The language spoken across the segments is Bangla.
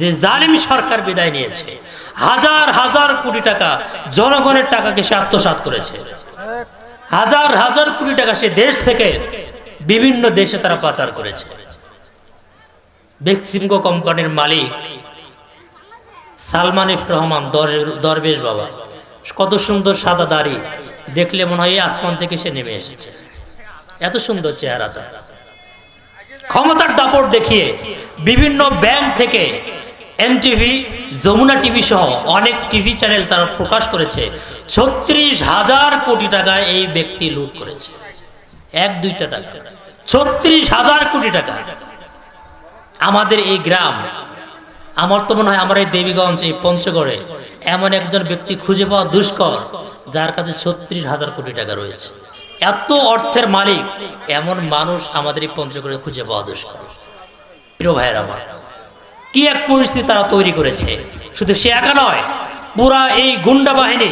যে জালিম সরকার বিদায় নিয়েছে, হাজার হাজার কোটি টাকা জনগণের টাকাকে সে আত্মসাৎ করেছে। হাজার হাজার কোটি টাকা সে দেশ থেকে বিভিন্ন দেশে তারা পাচার করেছে। বেক্সিমকো কোম্পানির মালিক সালমান ইফ রহমান দরবেশ বাবা, কত সুন্দর সাদা দাড়ি, দেখলে মনে হয় আসমান থেকে সে নেমে এসেছে। এত সুন্দর চেহারা তার ক্ষমতার দাপট দেখিয়ে বিভিন্ন ব্যাংক থেকে এনটিভি যমুনা টিভি সহ অনেক টিভি চ্যানেল তারা প্রকাশ করেছে। ছত্রিশ হাজার কোটি টাকা এই ব্যক্তি লুট করেছে। এক, দুইটা টাকা। ছত্রিশ হাজার কোটি টাকা। আমাদের এই গ্রাম, আমার তো মনে হয় আমার এই দেবীগঞ্জ, এই পঞ্চগড়ে এমন একজন ব্যক্তি খুঁজে পাওয়া দুষ্কর, যার কাছে ছত্রিশ হাজার কোটি টাকা রয়েছে। এত অর্থের মালিক, এমন মানুষ আমাদের এই পঞ্চগড়ে খুঁজে পাওয়া দুষ্কর। প্রিয় ভাইয়ের আমার কি এক পরিস্থিতি তারা তৈরি করেছে? শুধু সে একা নয়, পুরা এই গুন্ডা বাহিনী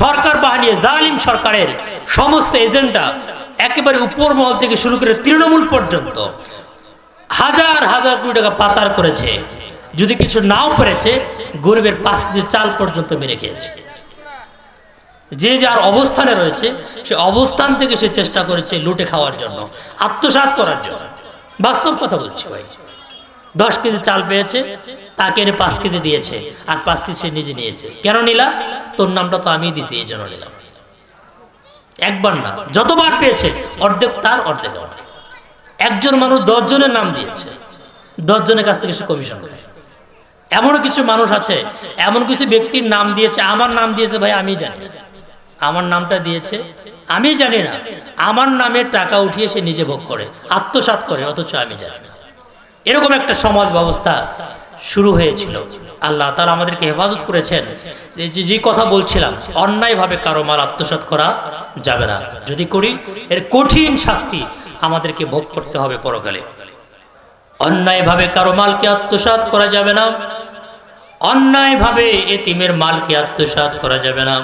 সরকার বাহিনী জালিম সরকারের সমস্ত এজেন্ডা একেবারে উপর মহল থেকে শুরু করে তৃণমূল পর্যন্ত হাজার হাজার কোটি টাকা পাচার করেছে। যদি কিছু নাও পেরেছে, গরিবের পাঁচ চাল পর্যন্ত মেরে খেয়েছে। যে যার অবস্থানে রয়েছে, সে অবস্থান থেকে সে চেষ্টা করেছে লুটে খাওয়ার জন্য, আত্মসাৎ করার জন্য। বাস্তব কথা বলছি ভাই। দশ কেজি চাল পেয়েছে, তাকে এনে পাঁচ কেজি দিয়েছে, আর পাঁচ কেজি সে নিজে নিয়েছে। কেন নিলা? তোর নামটা তো আমি দিছি, এই জন্য নিলাম। একবার না, যতবার পেয়েছে, অর্ধেক তার, অর্ধেক একজন মানুষ দশজনের নাম দিয়েছে, দশজনের কাছ থেকে সে কমিশন করে। এমনও কিছু মানুষ আছে, এমন কিছু ব্যক্তির নাম দিয়েছে, আমার নাম দিয়েছে ভাই, আমি জানি আমার নামটা দিয়েছে, আমি জানি না। আমার নামে টাকা উঠিয়ে সে নিজে ভোগ করে, আত্মসাৎ করে, অথচ আমি জানি এরকম একটা সমাজ ব্যবস্থা শুরু হয়েছিল। আল্লাহ তারা আমাদেরকে হেফাজত করেছেন যে- কথা বলছিলাম, অন্যায়ভাবে কারও মাল আত্মসাৎ করা যাবে না। যদি করি, এর কঠিন শাস্তি আমাদেরকে ভোগ করতে হবে পরকালে। অন্যায়ভাবে কারও মালকে আত্মসাৎ করা যাবে না। অন্যায়ভাবে এতিমের মালকে আত্মসাৎ করা যাবে না।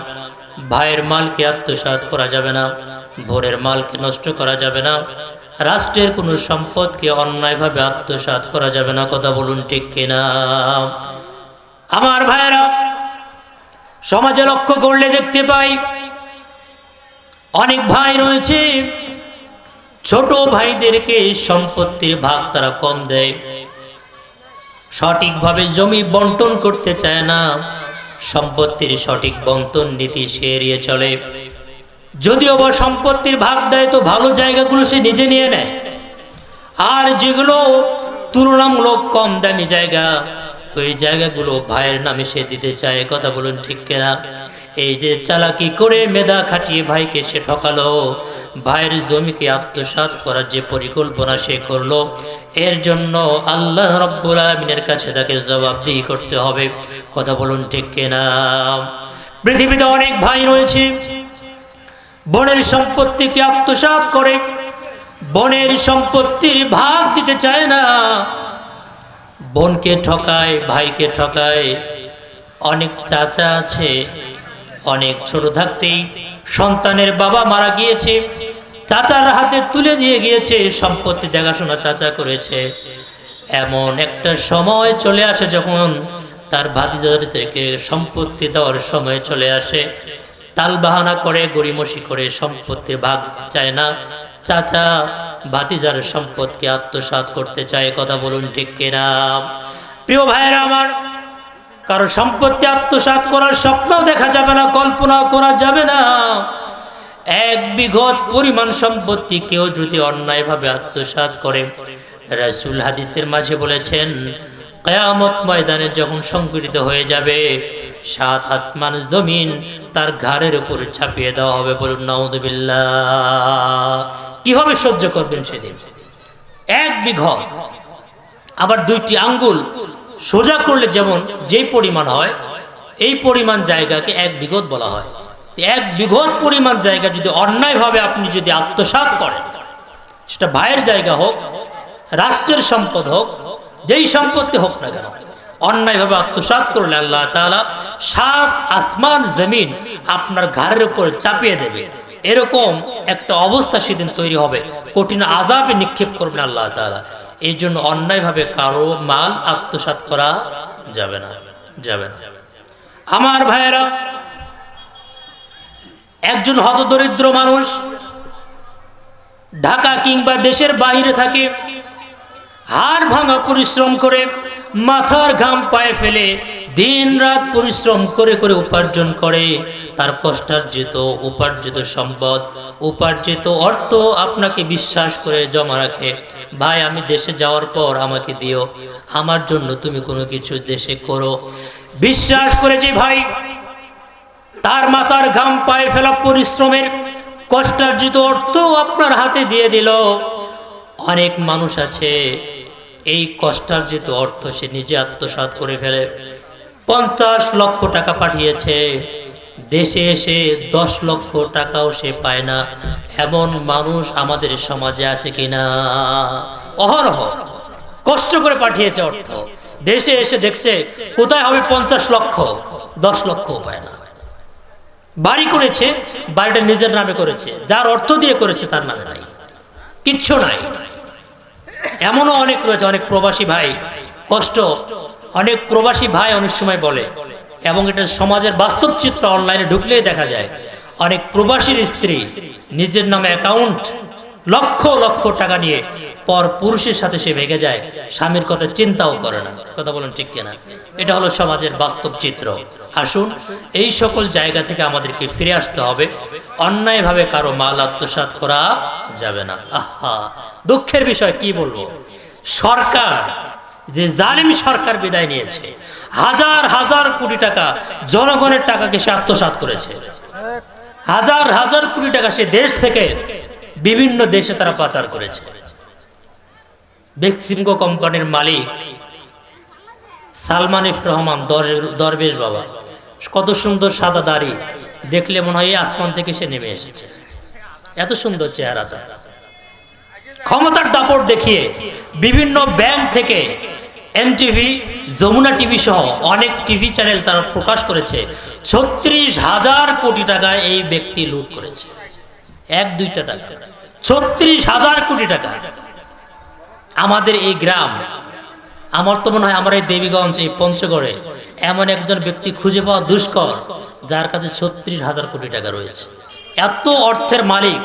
ভাইয়ের মালকে আত্মসাৎ করা যাবে না। ভোরের মালকে নষ্ট করা যাবে না। রাষ্ট্রের কোনো সম্পদকে অন্যায়ভাবে আত্মসাৎ করা যাবে না, কথা বলুন ঠিক কিনা? আমার ভাইয়েরা, সমাজে লক্ষ্য করলে দেখতে পাই, অনেক ভাই রয়েছে, ছোট ভাইদেরকে সম্পত্তির ভাগ তারা কম দেয়। সঠিকভাবে জমি বন্টন করতে চায় না, সম্পত্তির সঠিক বন্টন নীতি সে এড়িয়ে চলে। যদিও বা সম্পত্তির ভাগ দেয়, তো ভালো জায়গাগুলো সে নিজে নিয়ে নেয়। আর যেগুলো তুলনামূলক কম দামি জায়গা, ওই জায়গাগুলো ভাইয়ের নামে সে দিতে চায় কথা বলুন ঠিক কিনা? এই যে চালাকি করে মেধা খাটিয়ে ভাইকে সে ঠকালো, ভাইয়ের জমিকে আত্মসাৎ করার যে পরিকল্পনা সে করল, এর জন্য আল্লাহ রব্বুল আলমিনের কাছে তাকে জবাবদিহি করতে হবে। কথা বলুন ঠিক কিনা? পৃথিবীতে অনেক ভাই রয়েছে বনের সম্পত্তিকে আত্মসাৎ করে, বনের সম্পত্তির ভাগ দিতে চায় না। বোনকে ঠকায়, ভাইকে ঠকায়, অনেক চাচা আছে, অনেক ছোট থাকতেই সন্তানের বাবা মারা গিয়েছে, চাচার হাতে তুলে দিয়ে গিয়েছে, সম্পত্তি দেখাশোনা চাচা করেছে। এমন একটা সময় চলে আসে যখন তার ভাতিজাদের থেকে সম্পত্তি দেওয়ার সময় চলে আসে। তাল বাহানা করে, গড়িমসি করে, সম্পত্তির ভাগ চায় না। চাচা ভাতিজার সম্পদকে আত্মসাৎ করতে চায়, কথা বলুন ঠিক কিনা? প্রিয় ভাইয়েরা আমার, কারও সম্পত্তি আত্মসাৎ করার স্বপ্নও দেখা যাবে না কল্পনাও করা যাবে না। এক বিঘত পরিমাণ সম্পত্তি কেউ যদি অন্যায়ভাবে আত্মসাৎ করে, রাসূল হাদিসের মাঝে বলেছেন কেয়ামত ময়দানে যখন সংগঠিত হয়ে যাবে, সাত আসমান জমিন তার ঘাড়ের উপর ছাপিয়ে দেওয়া হবে বলুন নাউদুবিল্লাহ কীভাবে সহ্য করবেন সেদিন? এক বিঘত আবার দুইটি আঙ্গুল, সোজা করলে যেমন যেই পরিমাণ হয়, এই পরিমাণ জায়গাকে এক বিঘত বলা হয়। এক বিঘত পরিমাণ জায়গা যদি অন্যায়ভাবে আপনি যদি আত্মসাৎ করেন, সেটা ভাইয়ের জায়গা হোক, রাষ্ট্রের সম্পদ হোক যেই সম্পত্তি হোক না কেন, অন্যায়ভাবে আত্মসাৎ করলে আল্লাহ তাআলা সাত আসমান জমিন আপনার ঘাড়ের উপর চাপিয়ে দেবে। এরকম একটা অবস্থা সেদিন তৈরি হবে। কঠিন আজাবে নিক্ষেপ করবেন আল্লাহ তাআলা। এই জন্য অন্যায়ভাবে কারও মাল আত্মসাৎ করা যাবে না যাবে না। আমার ভাইয়েরা, একজন হতদরিদ্র মানুষ ঢাকা কিংবা দেশের বাইরে থাকে হাড় ভাঙা পরিশ্রম করে, মাথার ঘাম পায়ে ফেলে দিন রাত পরিশ্রম করে করে উপার্জন করে। তার কষ্টার্জিত, উপার্জিত সম্পদ, উপার্জিত অর্থ আপনাকে বিশ্বাস করে জমা রাখে। ভাই, আমি দেশে যাওয়ার পর আমাকে দিও। আমার জন্য তুমি কোনো কিছু দেশে করো। বিশ্বাস করে যে ভাই, তার মাথার ঘাম পায়ে ফেলা পরিশ্রমের কষ্টার্জিত অর্থ আপনার হাতে দিয়ে দিল। অনেক মানুষ আছে এই কষ্টার্জিত অর্থ, সে নিজে আত্মসাৎ করে ফেলে। পঞ্চাশ লক্ষ টাকা পাঠিয়েছে। দেশে এসে দশ লক্ষ টাকাও সে পায় না। এমন মানুষ আমাদের সমাজে আছে কিনা? অহরহ। কষ্ট করে পাঠিয়েছে অর্থ। দেশে এসে দেখছে, কোথায় হবে পঞ্চাশ লক্ষ? দশ লক্ষ পায় না। বাড়ি করেছে, বাড়িটা নিজের নামে করেছে। যার অর্থ দিয়ে করেছে, তার নামে নাই। কিচ্ছু নাই। এমনও অনেক রয়েছে, অনেক প্রবাসী ভাই, কষ্ট, অনেক প্রবাসী ভাই অনেক সময় বলে, এবং এটা সমাজের বাস্তব চিত্র অনলাইনে ঢুকলেই দেখা যায়। অনেক প্রবাসীর স্ত্রী নিজের নামে অ্যাকাউন্ট লক্ষ লক্ষ টাকা নিয়ে পর পুরুষের সাথে সে ভেঙে যায়, স্বামীর কথা চিন্তাও করে না। কথা বলেন ঠিক কিনা? এটা হলো সমাজের বাস্তব চিত্র। আসুন, এই সকল জায়গা থেকে আমাদেরকে ফিরে আসতে হবে। অন্যায়ভাবে কারও মাল আত্মসাৎ করা যাবে না। আহা, দুঃখের বিষয়, কি বলব? সরকার, যে জালিম সরকার বিদায় নিয়েছে, হাজার হাজার কোটি টাকা জনগণের টাকাকে সে আত্মসাৎ করেছে। হাজার হাজার কোটি টাকা সে দেশ থেকে বিভিন্ন দেশে তারা পাচার করেছে। বেক্সিমকো কোম্পানির মালিক সালমান ইফ রহমান দরবেশ বাবা। কত সুন্দর সাদা দাড়ি, দেখলে মনে হয় আসমান থেকে সে নেমে এসেছে। এত সুন্দর চেহারা তার। ক্ষমতার দাপট দেখিয়ে বিভিন্ন ব্যাংক থেকে এনটিভি, যমুনা টিভি সহ অনেক টিভি চ্যানেল তারা প্রকাশ করেছে। ছত্রিশ হাজার কোটি টাকা এই ব্যক্তি লুট করেছে। এক, দুইটা টাকা। ছত্রিশ হাজার কোটি টাকা। আমাদের এই গ্রাম, আমার তো মনে হয় আমার এই দেবীগঞ্জ, এই পঞ্চগড়ে এমন একজন ব্যক্তি খুঁজে পাওয়া দুষ্কর, যার কাছে ছত্রিশ হাজার কোটি টাকা রয়েছে। এত অর্থের মালিক,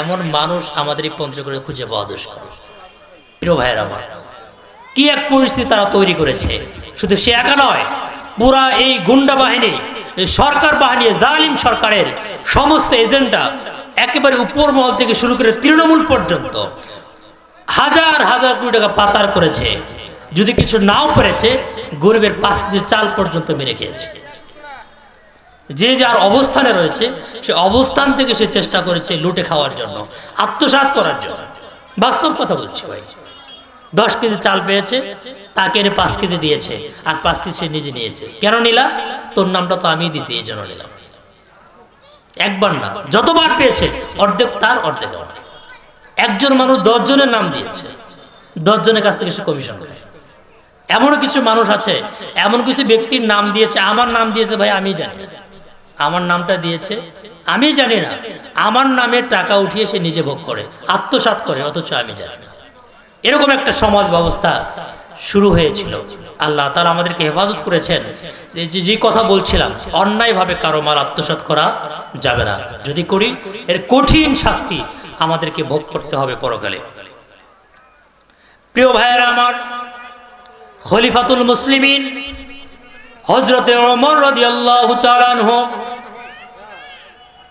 এমন মানুষ আমাদের এই পঞ্চগড়ে খুঁজে পাওয়া দুষ্কর। প্রিয় ভাইয়ের আমার, কি এক পরিস্থিতি তারা তৈরি করেছে? শুধু সে একা নয়, পুরা এই গুন্ডা বাহিনী সরকার বাহিনী জালিম সরকারের সমস্ত এজেন্ডা একেবারে উপর মহল থেকে শুরু করে তৃণমূল পর্যন্ত হাজার হাজার কোটি টাকা পাচার করেছে। যদি কিছু নাও পেরেছে, গরিবের পাঁচ কেজি চাল পর্যন্ত মেরে খেয়েছে। যে যার অবস্থানে রয়েছে, সে অবস্থান থেকে সে চেষ্টা করেছে লুটে খাওয়ার জন্য, আত্মসাৎ করার জন্য। বাস্তব কথা বলছি ভাই। দশ কেজি চাল পেয়েছে, তাকে এনে পাঁচ কেজি দিয়েছে, আর পাঁচ কেজি সে নিজে নিয়েছে। কেন নিলা? তোর নামটা তো আমি দিছি, এই জন্য নিলাম। একবার না, যতবার পেয়েছে, অর্ধেক তার, অর্ধেক আমার। একজন মানুষ দশজনের নাম দিয়েছে। দশজনের কাছ থেকে সে কমিশন করে এমনও কিছু মানুষ আছে, এমন কিছু ব্যক্তির নাম দিয়েছে, আমার নাম দিয়েছে ভাই, আমি জানি আমার নামটা দিয়েছে, আমি জানি না। আমার নামে টাকা উঠিয়ে সে নিজে ভোগ করে, আত্মসাৎ করে, অথচ আমি জানি না। এরকম একটা সমাজ ব্যবস্থা শুরু হয়েছিল। আল্লাহ তালা আমাদেরকে হেফাজত করেছেন যে কথা বলছিলাম, অন্যায়ভাবে কারও মাল আত্মসাৎ করা যাবে না। যদি করি, এর কঠিন শাস্তি আমাদেরকে ভোগ করতে হবে পরকালে। প্রিয় ভাইয়েরা আমার, খলিফাতুল মুসলিমিন হজরতে ওমর রাদিয়াল্লাহু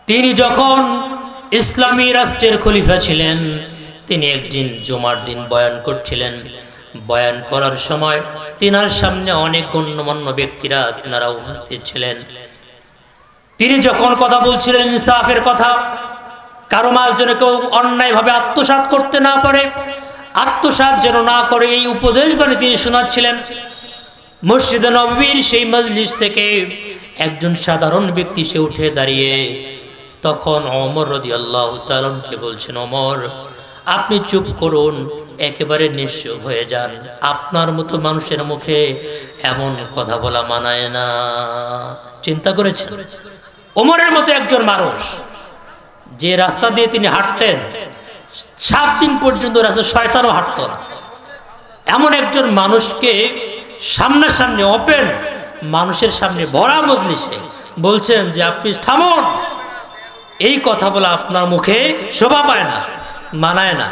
তিনি যখন ইসলামী রাষ্ট্রের খলিফা ছিলেন, তিনি একদিন জুমার দিন বয়ান করছিলেন। বয়ান করার সময় তিনার সামনে অনেক গণ্যমান্য ব্যক্তিরা তিনারা উপস্থিত ছিলেন। তিনি যখন কথা বলছিলেন ইনসাফের কথা কারও মাল যেন কেউ অন্যায়ভাবে আত্মসাৎ করতে না পারে, আত্মসাৎ যেন না করে এই উপদেশ বাণী তিনি শোনাচ্ছিলেন। মসজিদে নবীর সেই মজলিস থেকে একজন সাধারণ ব্যক্তি সে উঠে দাঁড়িয়ে তখন অমর রদি আল্লাহ তালনকে বলছেন অমর আপনি চুপ করুন, একেবারে নিঃস্ব হয়ে যান। আপনার মতো মানুষের মুখে এমন কথা বলা মানায় না। চিন্তা করেছেন? ওমরের মতো একজন মানুষ যে রাস্তা দিয়ে তিনি হাঁটতেন, সাত দিন পর্যন্ত রাস্তা শয়তানও হাঁটত না। এমন একজন মানুষকে সামনাসামনি ওপেন মানুষের সামনে ভরা মজলিসে বলছেন যে, আপনি থামুন। এই কথা বলা আপনার মুখে শোভা পায় না, মানায় না।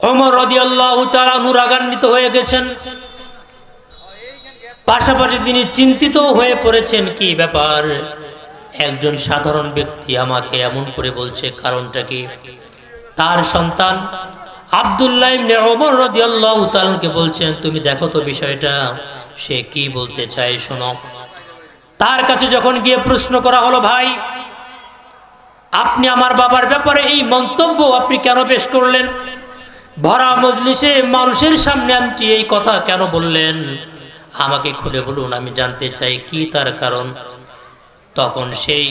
অমর রদিয়াল্লাহু তাআলা রাগান্বিত হয়ে গেছেন। পাশাপাশি তিনি চিন্তিত হয়ে পড়েছেন, কি ব্যাপার? একজন সাধারণ ব্যক্তি আমাকে এমন করে বলছে, কারণটা কি? তার সন্তান আব্দুল্লাহ ইবনে ওমর রাদিয়াল্লাহু তাআলাকে বলছেন তুমি দেখো তো বিষয়টা, সে কি বলতে চায় শোনো। তার কাছে যখন গিয়ে প্রশ্ন করা হলো, ভাই, আপনি আমার বাবার ব্যাপারে এই মন্তব্য আপনি কেন পেশ করলেন? ভরা মজলিসে মানুষের সামনে আপনি এই কথা কেন বললেন? আমাকে খুলে বলুন, আমি জানতে চাই কি তার কারণ? তখন সেই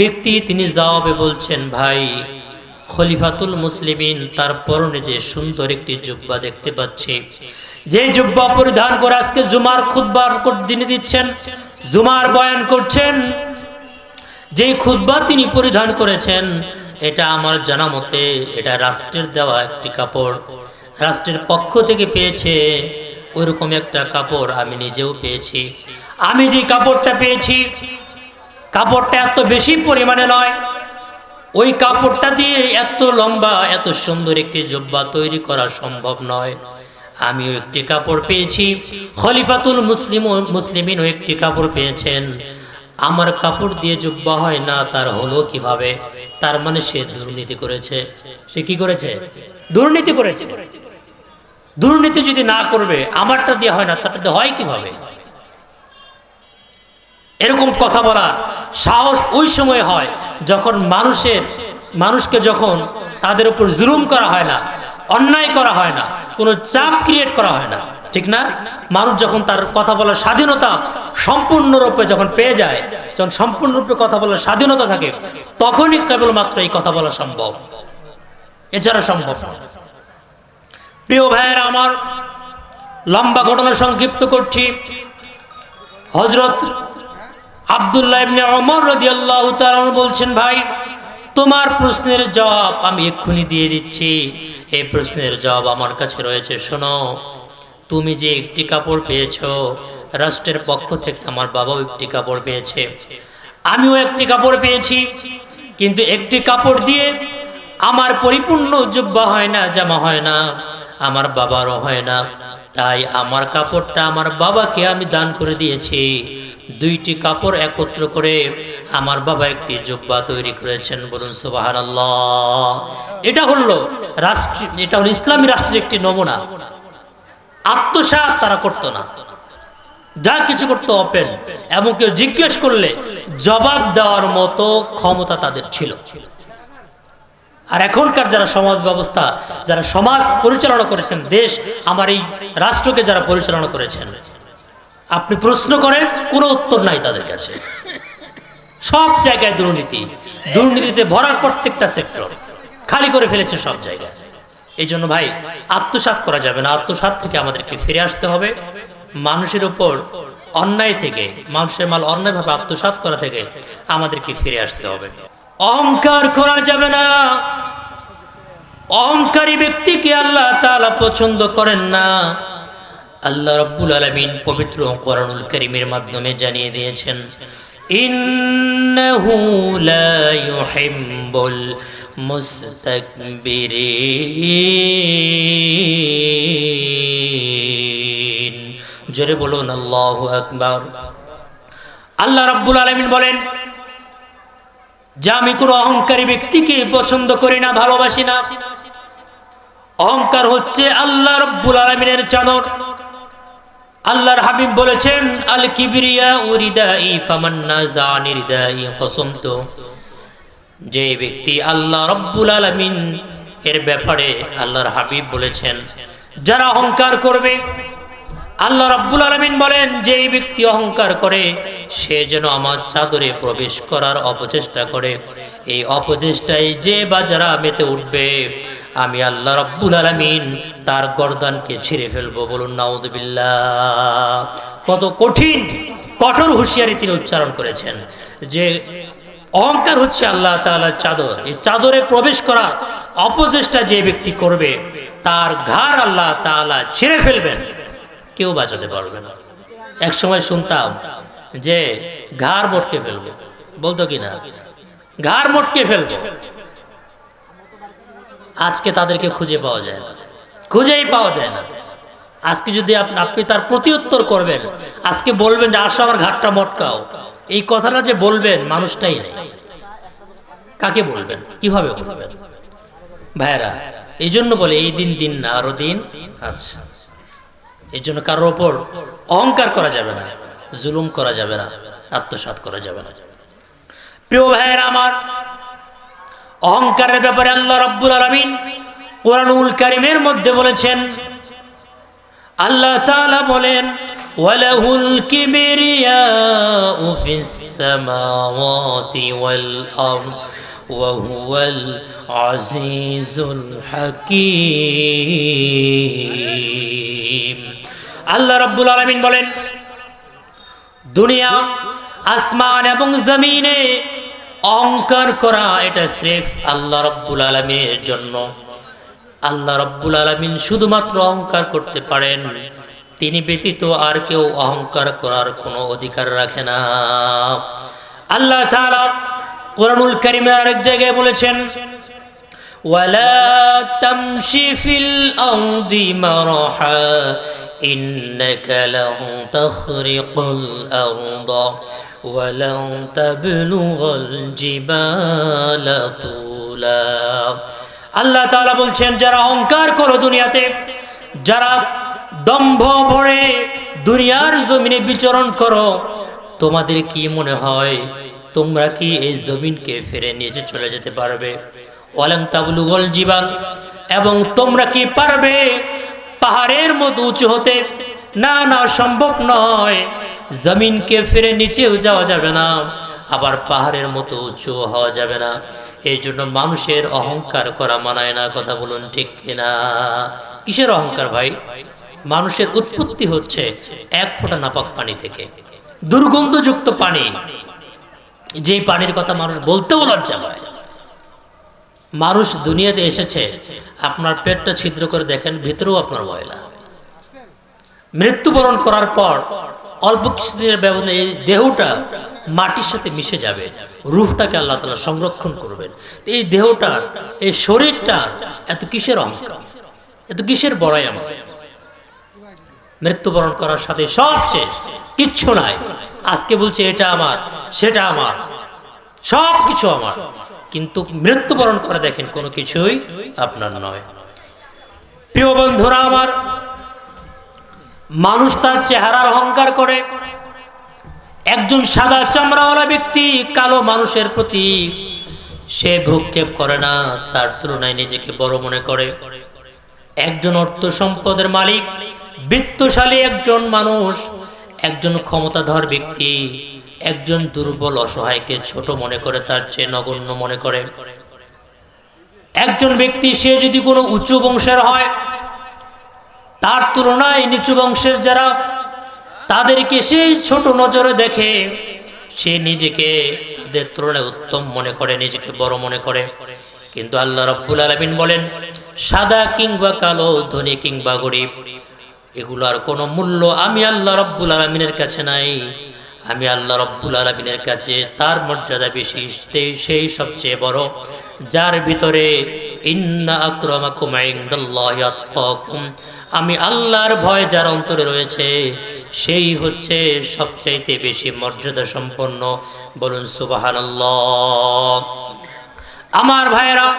ব্যক্তি তিনি জবাবে বলছেন, ভাই, খলিফাতুল মুসলিমিন তার পরনে যে সুন্দর একটি জুব্বা দেখতে পাচ্ছি। যে জুব্বা পরিধান করে আজকে জুমার খুদ্বার দিনে দিচ্ছেন, জুমার বয়ান করছেন যে খুদ্া তিনি পরিধান করেছেন, এটা আমার জানা মতে এটা রাষ্ট্রের দেওয়া একটি কাপড়। রাষ্ট্রের পক্ষ থেকে পেয়েছে ওইরকম একটা কাপড় আমি নিজেও পেয়েছি। আমি যে কাপড়টা পেয়েছি কাপড়টা এত বেশি পরিমাণে নয়। ওই কাপড়টা দিয়ে এত লম্বা, এত সুন্দর একটি জব্বা তৈরি করা সম্ভব নয়। আমিও একটি কাপড় পেয়েছি। খলিফাতুল মুসলিম, মুসলিমিনও একটি কাপড় পেয়েছেন। আমার কাপড় দিয়ে জুব্বা হয় না, তার হলো কীভাবে? তার মানে সে দুর্নীতি করেছে। সে কি করেছে? দুর্নীতি করেছে। দুর্নীতি যদি না করবে, আমারটা দিয়ে হয় না, তারটা দিয়ে হয় কীভাবে? এরকম কথা বলা সাহস ওই সময় হয় যখন মানুষের, মানুষকে যখন তাদের উপর জুলুম করা হয় না, অন্যায় করা হয় না, কোনো চাপ ক্রিয়েট করা হয় না, ঠিক না? মানুষ যখন তার কথা বলার স্বাধীনতা সম্পূর্ণরূপে যখন পেয়ে যায়, যখন সম্পূর্ণরূপে কথা বলার স্বাধীনতা থাকে, তখনই কেবলমাত্র এই কথা বলা সম্ভব। এছাড়া সম্ভব প্রিয় ভাইয়েরা, আমার লম্বা ঘটনা সংক্ষিপ্ত করছি। হজরত আবদুল্লাহ ইবনে ওমর রাদিয়াল্লাহু তাআলা বলছেন, ভাই, তোমার প্রশ্নের জবাব আমি এক্ষুনি দিয়ে দিচ্ছি। এই প্রশ্নের জবাব আমার কাছে রয়েছে, শোনো। তুমি যে একটি কাপড় পেয়েছ, রাষ্ট্রের পক্ষ থেকে আমার বাবাও একটি কাপড় পেয়েছে। আমিও একটি কাপড় পেয়েছি, কিন্তু একটি কাপড় দিয়ে আমার পরিপূর্ণ যোগ্য হয় না, জামা হয় না, আমার বাবারও হয় না। তাই আমার কাপড়টা আমার বাবাকে আমি দান করে দিয়েছি। দুইটি কাপড় একত্র করে আমার বাবা একটি জুব্বা তৈরি করেছেন, বলুন সুবাহান এটা হলো রাষ্ট্র, এটা হলো ইসলামী রাষ্ট্রের একটি নমুনা। আত্মসাত তারা করতো না। যা কিছু করতো অপেন। এমন কেউ জিজ্ঞেস করলে জবাব দেওয়ার মতো ক্ষমতা তাদের ছিল। আর এখনকার যারা সমাজ ব্যবস্থা, যারা সমাজ পরিচালনা করেছেন, দেশ, আমার এই রাষ্ট্রকে যারা পরিচালনা করেছেন আপনি প্রশ্ন করেন, কোনো উত্তর নাই তাদের কাছে। সব জায়গায় দুর্নীতি। দুর্নীতিতে ভরার প্রত্যেকটা সেক্টর। খালি করে ফেলেছে সব জায়গায়। এই জন্য ভাই আত্মসাত করা যাবে না। আত্মসাত থেকে আমাদেরকে ফিরে আসতে হবে। মানুষের উপর অন্যায় থেকে, মানুষের মাল অন্যায়ভাবে আত্মসাত করা থেকে আমাদেরকে ফিরে আসতে হবে। অহংকার করা যাবে না। অহংকারী ব্যক্তিকে আল্লাহ তাআলা পছন্দ করেন না। আল্লাহ রাব্বুল আলামিন পবিত্র কোরআনুল করিমের মাধ্যমে জানিয়ে দিয়েছেন জোরে বলুন, আল্লাহু আকবার। আল্লাহ রাব্বুল আলামিন বলেন, যে আমি কোনো অহংকারী ব্যক্তিকে পছন্দ করি না, ভালোবাসি না। অহংকার হচ্ছে আল্লাহ রব্বুল আলমিনের চাদর। আল্লাহর হাবিব বলেছেন, আল কিবরিয়া উরিদাই ফামান্না জানি রিদাই কসমত যে ব্যক্তি আল্লাহ রব্বুল আলামিন এর ব্যাপারে আল্লাহর হাবিব বলেছেন, যারা অহংকার করবে, আল্লাহ রাব্বুল আলামিন বলেন যে ব্যক্তি অহংকার করে, সে যেন আমার চাদরে প্রবেশ করার অপচেষ্টা করে। এই অপচেষ্টায় যে বা যারা মেতে উঠবে আমি আল্লাহ রাব্বুল আলামিন তার গরদানকে ছিঁড়ে ফেলব, বলুন নাউদুবিল্লাহ কত কঠিন, কঠোর হুঁশিয়ারি তিনি উচ্চারণ করেছেন। যে অহংকার হচ্ছে আল্লাহ তাআলার চাদর, এই চাদরে প্রবেশ করার অপচেষ্টা যে ব্যক্তি করবে, তার ঘাড় আল্লাহ তাআলা ছিঁড়ে ফেলবেন। কেউ বাঁচাতে পারবে না। এক সময় শুনতাম যে ঘাড় মটকে ফেলব। বলতো কিনা? ঘাড় মটকে ফেলব। আজকে তাদেরকে খুঁজে পাওয়া যায় না। খুঁজেই পাওয়া যায় না। আজকে যদি আপনি তার প্রতি উত্তর করবেন, আজকে বলবেন যে, আসো, আমার ঘাটটা মটকাও। এই কথাটা যে বলবেন, মানুষটাই কাকে বলবেন? কীভাবে বলবেন? ভাইরা এই জন্য বলে, এই দিন দিন না, আরও দিন আচ্ছা এই জন্য কারোর ওপর অহংকার করা যাবে না, জুলুম করা যাবে না, আত্মসাৎ করা যাবে না। প্রিয় ভাইয়ের আমার অহংকারের ব্যাপারে আল্লাহ রব্বুল আলমিন কোরআনুল কারিমের মধ্যে বলেছেন, আল্লাহ তাআলা বলেন আল্লাহ রাব্বুল আলামিন বলেন, দুনিয়া, আসমান এবং জমিনে অহংকার করা এটা স্রেফ আল্লাহ রব্বুল আলমীর জন্য। আল্লাহ রব্বুল আলমিন শুধুমাত্র অহংকার করতে পারেন। তিনি ব্যতীত আর কেউ অহংকার করার কোনো অধিকার রাখে না। আল্লাহ কোরআনুল করিমের আরেক জায়গায় বলেছেন, ওয়ালা ফিল ولن تبلغ الجبال طولا আল্লাহ তাআলা বলছেন যারা অহংকার করো দুনিয়াতে যারা দম্ভ ভরে দুনিয়ার জমিনে বিচরণ করো তোমাদের কি মনে হয় তোমরা কি এই জমিনকে ফিরে নিচে চলে যেতে পারবে ওয়ালাম তাবলুগল জীবান এবং তোমরা কি পারবে পাহাড়ের মতো উঁচু হতে না না সম্ভব নয় জমিনকে ফিরে নিচেও যাওয়া যাবে না, আবার পাহাড়ের মতো উঁচু হওয়া যাবে না। এই জন্য মানুষের অহংকার করা মানায় না, কথা বলুন ঠিক কিনা? কিসের অহংকার ভাই? মানুষের উৎপত্তি হচ্ছে এক ফোঁটা নাপাক পানি থেকে, দুর্গন্ধযুক্ত পানি। যেই পানির কথা মানুষ বলতেও লজ্জা পায়। মানুষ দুনিয়াতে এসেছে, আপনার পেটটা ছিদ্র করে দেখেন, ভিতরেও আপনার ময়লা। মৃত্যুবরণ করার পর অল্প কিছুদিনের ব্যবধানে এই দেহটা মাটির সাথে মিশে যাবে। রুহটাকে আল্লাহ তালা সংরক্ষণ করবেন। এই দেহটার এই শরীরটা এত কিসের অহংকার এত কিসের বড়াই আমার মৃত্যুবরণ করার সাথে সব শেষ। কিচ্ছু নাই। আজকে বলছে, এটা আমার, সেটা আমার। সব কিছু আমার। কিন্তু মৃত্যুবরণ করে দেখেন, কোনো কিছুই আপনার নয়। প্রিয় বন্ধুরা আমার মানুষ তার চেহারার অহংকার করে। একজন সাদা চামড়াওয়ালা ব্যক্তি কালো মানুষের প্রতি সে ভ্রুক্ষেপ করে না, তার তুলনায় নিজেকে বড় মনে করে। একজন অর্থ সম্পদের মালিক, বৃত্তশালী একজন মানুষ, একজন ক্ষমতাধর ব্যক্তি, একজন দুর্বল অসহায়কে ছোট মনে করে, তার চেয়ে নগণ্য মনে করে। একজন ব্যক্তি সে যদি কোনো উচ্চ বংশের হয় তার তুলনায় নিচু বংশের যারা, তাদেরকে সে ছোট নজরে দেখে সে নিজেকে তাদের তুলনায় উত্তম মনে করে, নিজেকে বড় মনে করে। কিন্তু আল্লাহ রব্বুল আলমিন বলেন, সাদা কিংবা কালো, ধনী কিংবা গরিব, এগুলার কোনো মূল্য আমি আল্লাহ রব্বুল আলমিনের কাছে নাই। আমি আল্লাহ রব্বুল আলমিনের কাছে তার মর্যাদা বেশি সেই সবচেয়ে বড়, যার ভিতরে, ইন্না আক্রমাকুম ইনদাল্লাহি আতকাকুম আমি আল্লাহর ভয় যার অন্তরে রয়েছে, সেই হচ্ছে সবচাইতে বেশি মর্যাদা সম্পন্ন। বলুন, সুবহানাল্লাহ। আমার ভাইয়েরা,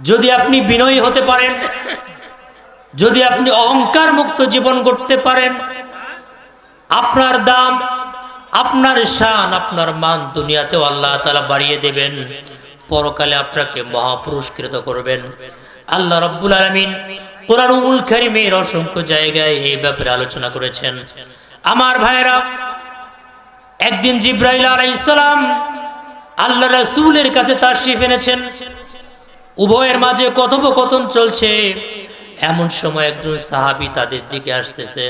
যদি আপনি বিনয়ী হতে পারেন, যদি আপনি অহংকার মুক্ত জীবন করতে পারেন, আপনার দাম, আপনার শান, আপনার মান দুনিয়াতেও আল্লাহ তালা বাড়িয়ে দেবেন। পরকালে আপনাকে মহাপুরস্কৃত করবেন। আল্লাহ রব্বুল আলমিন কোরআনুল কারিমের অসংখ্য জায়গায় এই ব্যাপারে আলোচনা করেছেন। আমার ভাইয়েরা, একদিন জিব্রাইল আলাইসালাম আল্লাহ রাসূলের কাছে তার শিফ এনেছেন। উভয়ের মাঝে কথোপকথন চলছে। এমন সময় একজন সাহাবি তাদের দিকে আসতেছে।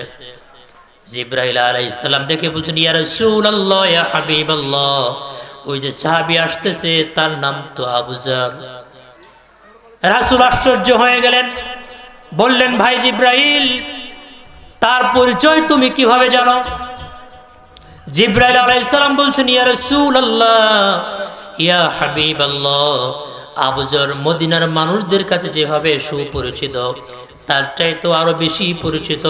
জিব্রাইল আলাইহিস সালাম দেখে বলছেন, ইয়া রাসূলুল্লাহ, ইয়া হাবিবাল্লাহ। ওই যে সাহাবী আসতেছে, তার নাম তো আবু জার রাসূল আশ্চর্য হয়ে গেলেন। বললেন, ভাই জিব্রাহিল তার পরিচয় তুমি কীভাবে জানো? জিব্রাইল আলাইসালাম বলছেন, ইয়া রাসূলুল্লাহ, ইয়া হাবিবাল্লাহ, আবুজর মদিনার মানুষদের কাছে যেভাবে সুপরিচিত তার চাইতো আরও বেশি পরিচিত।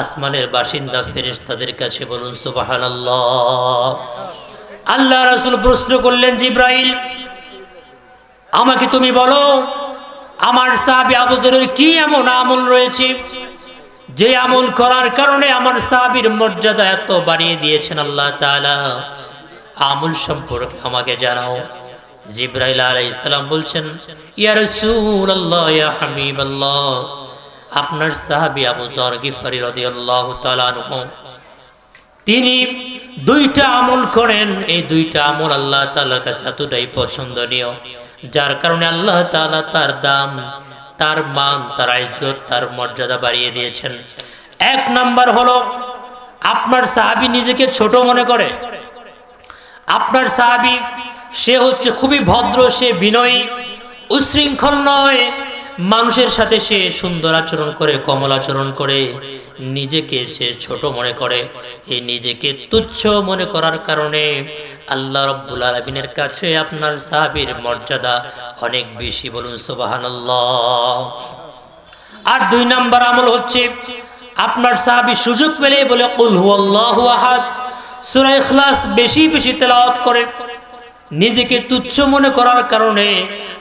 আসমানের বাসিন্দা ফেরেশতাদের কাছে বলুন, সুবহানাল্লাহ। আল্লাহ রাসূল প্রশ্ন করলেন, জিব্রাইল, আমাকে তুমি বলো আমার সাহাবী আবুজরের কি এমন আমল রয়েছে? যে আমল করার কারণে আমার সাহাবীর মর্যাদা এত বাড়িয়ে দিয়েছেন আল্লাহ তাআলা। আমল সম্পর্কে আমাকে জানাও। জিব্রাইল আলাইহিস সালাম বলছেন, ইয়া রাসূলুল্লাহ, ইয়া হাবিবাল্লাহ। আপনার সাহাবী আবু যর গিফারি রাদিয়াল্লাহু তাআলা আনহু। তিনি দুইটা আমল করেন। এই দুইটা আমল আল্লাহ তাআলার কাছে এতটাই পছন্দনীয়। যার কারণে আল্লাহ তালা তার দাম, তার মান, তার ইজ্জত, তার মর্যাদা বাড়িয়ে দিয়েছেন। এক নাম্বার হলো, আপনার সাহাবি নিজেকে ছোট মনে করে। আপনার সাহাবি, সে হচ্ছে খুবই ভদ্র, সে বিনয়ী, উশৃঙ্খল নয়। মানুষের সাথে সে সুন্দর আচরণ করে, কমল আচরণ করে, নিজেকে সে ছোট মনে করে। এই নিজেকে তুচ্ছ মনে করার কারণে আল্লাহ রব্বুল আলমিনের কাছে আপনার সাহাবীর মর্যাদা অনেক বেশি। বলুন, সুবহানাল্লাহ। আর দুই নাম্বার আমল হচ্ছে, আপনার সাহাবী সুযোগ পেলে বলে, কুল হুয়াল্লাহু আহাদ। ইখলাস বেশি বেশি তেলাওয়াত করে। নিজেকে তুচ্ছ মনে করার কারণে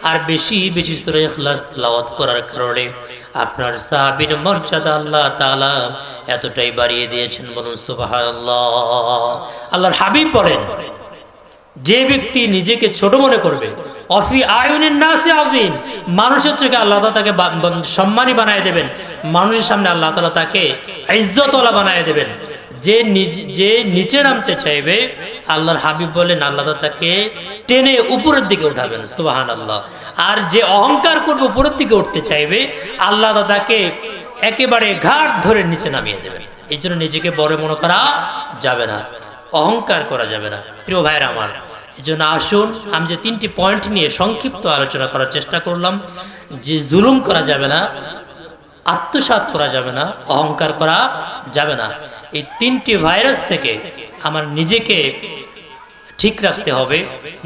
আর বেশি বেশি সূরা তেলাওয়াত করার কারণে। আপনার সাহাবীর মর্যাদা আল্লাহ তাআলা এতটাই বাড়িয়ে দিয়েছেন বলুন আল্লাহর হাবিব বলেন, যে ব্যক্তি নিজেকে ছোট মনে করবে, অফি আয়নের নাসে আজিম মানুষের চোখে আল্লাহ তাকে সম্মানী বানায় দেবেন। মানুষের সামনে আল্লাহ তাআলা তাকে ইজ্জতওয়ালা বানায় দেবেন। যে যে নিচে নামতে চাইবে, আল্লাহর হাবিব বলেন আল্লাহ তাকে টেনে উপরের দিকে উঠাবেন সুবাহান আল্লাহ আর যে অহংকার করবে, উপরের দিকে উঠতে চাইবে, আল্লাহ তাকে একেবারে ঘাট ধরে নিচে নামিয়ে দেবেন। এই জন্য নিজেকে বড় মনে করা যাবে না, অহংকার করা যাবে না। প্রিয় ভাইয়ের আমার, এই জন্য আসুন, আমি যে তিনটি পয়েন্ট নিয়ে সংক্ষিপ্ত আলোচনা করার চেষ্টা করলাম, যে জুলুম করা যাবে না, আত্মসাৎ করা যাবে না, অহংকার করা যাবে না। এই তিনটি ভাইরাস থেকে আমার নিজেকে ঠিক রাখতে হবে,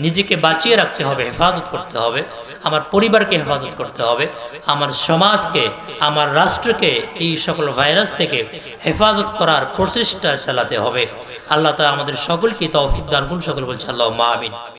নিজেকে বাঁচিয়ে রাখতে হবে, হেফাজত করতে হবে, আমার পরিবারকে হেফাজত করতে হবে, আমার সমাজকে, আমার রাষ্ট্রকে এই সকল ভাইরাস থেকে হেফাজত করার প্রচেষ্টা চালাতে হবে। আল্লাহ তালা আমাদের সকলকে তৌফিক দান করুন, সকল বলছে আল্লাহ আমিন।